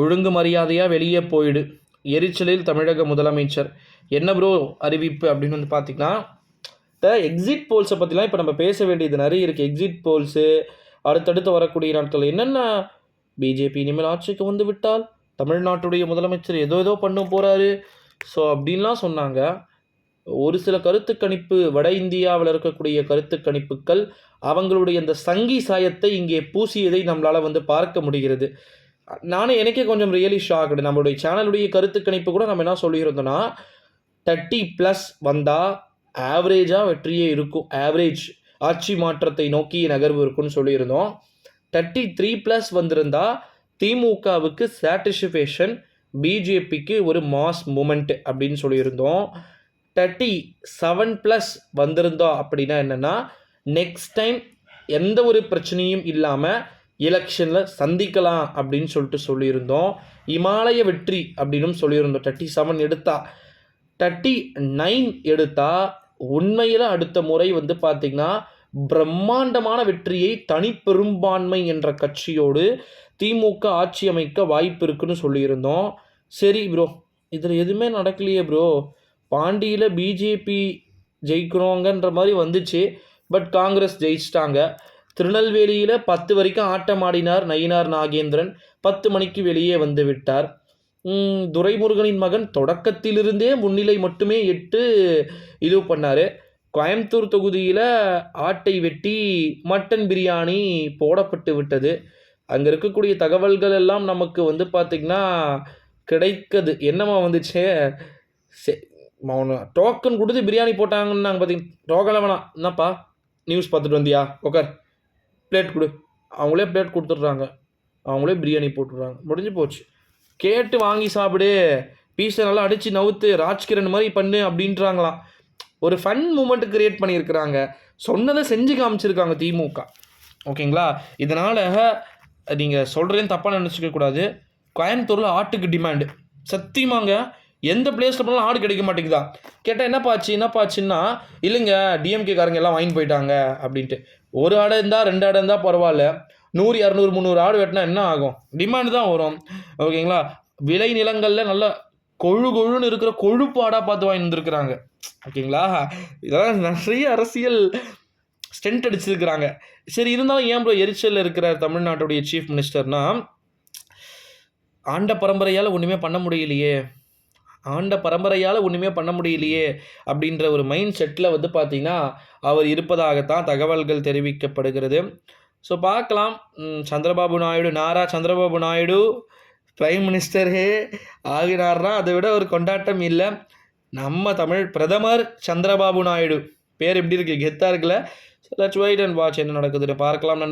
ஒழுங்கு மரியாதையாக வெளியே போயிடு. எரிச்சலில் தமிழக முதலமைச்சர். என்ன ப்ரோ அறிவிப்பு அப்படின்னு வந்து பார்த்திங்கன்னா இந்த எக்ஸிட் போல்ஸை பற்றிலாம் இப்போ நம்ம பேச வேண்டியது நிறைய இருக்குது எக்ஸிட் போல்ஸு அடுத்தடுத்து வரக்கூடிய நாட்கள் என்னென்ன? பிஜேபி இனிமேல் ஆட்சிக்கு வந்து விட்டால் தமிழ்நாட்டுடைய முதலமைச்சர் ஏதோ ஏதோ பண்ண போகிறாரு ஸோ அப்படின்லாம் சொன்னாங்க. ஒரு சில கருத்து கணிப்பு வட இந்தியாவில் இருக்கக்கூடிய கருத்து கணிப்புகள் அவங்களுடைய இந்த சங்கி சாயத்தை இங்கே பூசியதை நம்மளால் வந்து பார்க்க முடிகிறது. நானும் எனக்கே கொஞ்சம் ரியலி ஷாக்டு நம்மளுடைய சேனலுடைய கருத்து கணிப்பு கூட நம்ம என்ன சொல்லியிருந்தோம்னா தேர்ட்டி ப்ளஸ் வந்தால் ஆவரேஜாக வெற்றியே இருக்கும். ஆவரேஜ் ஆட்சி மாற்றத்தை நோக்கி நகர்வு இருக்குன்னு சொல்லியிருந்தோம். தேர்ட்டி த்ரீ ப்ளஸ் வந்திருந்தால் திமுகவுக்கு சாட்டிஸ்ஃபேஷன் பிஜேபிக்கு ஒரு மாஸ் மூமெண்ட் அப்படின்னு சொல்லியிருந்தோம். தேர்ட்டி செவன் ப்ளஸ் வந்திருந்தோம் அப்படின்னா என்னென்னா நெக்ஸ்ட் டைம் எந்த ஒரு பிரச்சனையும் இல்லாமல் எலெக்ஷனில் சந்திக்கலாம் அப்படின்னு சொல்லிட்டு சொல்லியிருந்தோம். இமாலய வெற்றி அப்படின்னும் சொல்லியிருந்தோம். தேர்ட்டி செவன் எடுத்தா. தேர்ட்டி நைன் எடுத்தா உண்மையில் அடுத்த முறை வந்து பார்த்திங்கன்னா பிரம்மாண்டமான வெற்றியை தனிப்பெரும்பான்மை என்ற கட்சியோடு திமுக ஆட்சி அமைக்க வாய்ப்பு இருக்குன்னு சொல்லியிருந்தோம். சரி ப்ரோ இதில் எதுவுமே நடக்கலையே ப்ரோ பாண்டியில் பிஜேபி ஜெயிக்கிறோங்கன்ற மாதிரி வந்துச்சு. பட் காங்கிரஸ் ஜெயிச்சிட்டாங்க. திருநெல்வேலியில் பத்து வரைக்கும் ஆட்டம் ஆடினார் நயினார் நாகேந்திரன். பத்து மணிக்கு வெளியே வந்து விட்டார் துரைமுருகனின் மகன் தொடக்கத்திலிருந்தே முன்னிலை மட்டுமே எட்டு இது பண்ணார். கோயம்புத்தூர் தொகுதியில் ஆட்டை வெட்டி மட்டன் பிரியாணி போடப்பட்டு விட்டது. அங்கே இருக்கக்கூடிய தகவல்கள் எல்லாம் நமக்கு வந்து பார்த்திங்கன்னா கிடைக்குது. என்னம்மா வந்துச்சு? சே அவனு டோக்கன் கொடுத்து பிரியாணி போட்டாங்கன்னு நாங்கள் பார்த்தீங்க டோக்கன் வேணாம் என்னப்பா? நியூஸ் பார்த்துட்டு வந்தியா? உக்கார். பிளேட் கொடு. அவங்களே பிளேட் கொடுத்துட்றாங்க. அவங்களே பிரியாணி போட்டுடுறாங்க. முடிஞ்சு போச்சு. கேட்டு வாங்கி சாப்பிடு. பீஸை நல்லா அடித்து நவுத்து ராஜ்கிரண் மாதிரி பண்ணு அப்படின்றாங்களாம். ஒரு ஃபன் மூமெண்ட் கிரியேட் பண்ணியிருக்கிறாங்க. சொன்னதை செஞ்சு காமிச்சிருக்காங்க திமுக. ஓகேங்களா? இதனால் நீங்கள் சொல்கிறேன்னு தப்பாக நினச்சிக்க கூடாது. கோயம்புத்தூரில் ஆட்டுக்கு டிமாண்டு சத்தியமாங்க. எந்த பிளேஸில் போனாலும் ஆடு கிடைக்க மாட்டேங்குதா? கேட்டால் என்னப்பா ஆச்சு என்னப்பா ஆச்சுன்னா இல்லைங்க டிஎம்கே காரங்க எல்லாம் வாங்கி போயிட்டாங்க அப்படின்ட்டு. ஒரு ஆடை இருந்தால் ரெண்டு ஆடை இருந்தால் பரவாயில்ல. நூறு இரநூறு முந்நூறு ஆடு வெட்டினா என்ன ஆகும்? டிமாண்டு தான் வரும். ஓகேங்களா விளை நிலங்களில் நல்ல கொழு கொழுன்னு இருக்கிற கொழுப்பு ஆடாக பார்த்து வாங்கியிருந்துருக்குறாங்க ஓகேங்களா இதெல்லாம் நிறைய அரசியல் ஸ்டென்ட் அடிச்சிருக்கிறாங்க. சரி இருந்தாலும் ஏன் ப்ரோ எரிச்சலில் இருக்கிற தமிழ்நாட்டுடைய சீஃப் மினிஸ்டர்னா ஆண்ட பரம்பரையால் ஒன்றுமே பண்ண முடியலையே. ஆண்ட பரம்பரையால் ஒன்றுமே பண்ண முடியலையே அப்படின்ற ஒரு மைண்ட் செட்டில் வந்து பார்த்திங்கன்னா அவர் இருப்பதாகத்தான் தகவல்கள் தெரிவிக்கப்படுகிறது. ஸோ பார்க்கலாம். சந்திரபாபு நாயுடு நாரா சந்திரபாபு நாயுடு பிரைம் மினிஸ்டரே ஆகினார்னா அதை விட ஒரு கொண்டாட்டம் இல்லை. நம்ம தமிழ் பிரதமர் சந்திரபாபு நாயுடு. பேர் எப்படி இருக்கு? கெத்தாக இருக்குல்ல? So let's wait and watch என்ன நடக்குதுன்னு பார்க்கலாம்.